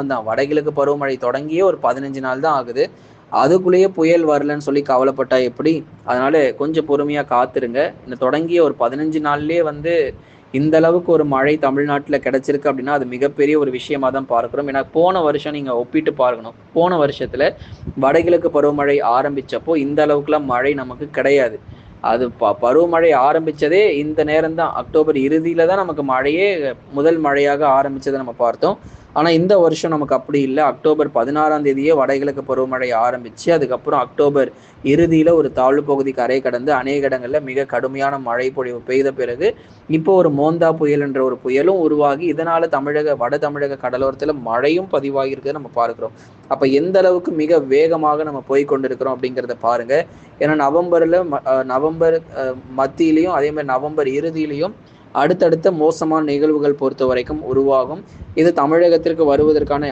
தான் வடகிழக்கு பருவமழை தொடங்கியே ஒரு பதினஞ்சு நாள் தான் ஆகுது. அதுக்குள்ளேயே புயல் வரலன்னு சொல்லி கவலைப்பட்டா எப்படி? அதனால கொஞ்சம் பொறுமையா காத்துருங்க. இந்த தொடங்கிய ஒரு பதினஞ்சு நாள்லயே வந்து இந்த அளவுக்கு ஒரு மழை தமிழ்நாட்டுல கிடைச்சிருக்கு அப்படின்னா அது மிகப்பெரிய ஒரு விஷயமா தான் பார்க்குறோம். ஏன்னா போன வருஷம் நீங்க ஒப்பிட்டு பார்க்கணும். போன வருஷத்துல வடகிழக்கு பருவமழை ஆரம்பிச்சப்போ இந்த அளவுக்குலாம் மழை நமக்கு கிடையாது. அது ப பருவமழை ஆரம்பிச்சதே இந்த நேரம் தான் அக்டோபர் இறுதியில தான் நமக்கு மழையே முதல் மழையாக ஆரம்பிச்சதை நம்ம பார்த்தோம். ஆனால் இந்த வருஷம் நமக்கு அப்படி இல்லை. அக்டோபர் பதினாறாம் தேதியே வடகிழக்கு பருவமழை ஆரம்பித்து அதுக்கப்புறம் அக்டோபர் இறுதியில் ஒரு தாழ்வு பகுதி கரை கடந்து அநேக இடங்களில் மிக கடுமையான மழை பொழிவு பெய்த பிறகு இப்போ ஒரு மோந்தா புயல் என்ற ஒரு புயலும் உருவாகி இதனால் தமிழக வட தமிழக கடலோரத்தில் மழையும் பதிவாகியிருக்கிறத நம்ம பார்க்குறோம். அப்போ எந்த அளவுக்கு மிக வேகமாக நம்ம போய் கொண்டிருக்கிறோம் அப்படிங்கிறத பாருங்க. ஏன்னா நவம்பரில் நவம்பர் மத்தியிலையும் அதே மாதிரி நவம்பர் இறுதியிலையும் அடுத்தடுத்த மோசமான நிகழ்வுகள் பொறுத்த வரைக்கும் உருவாகும். இது தமிழகத்திற்கு வருவதற்கான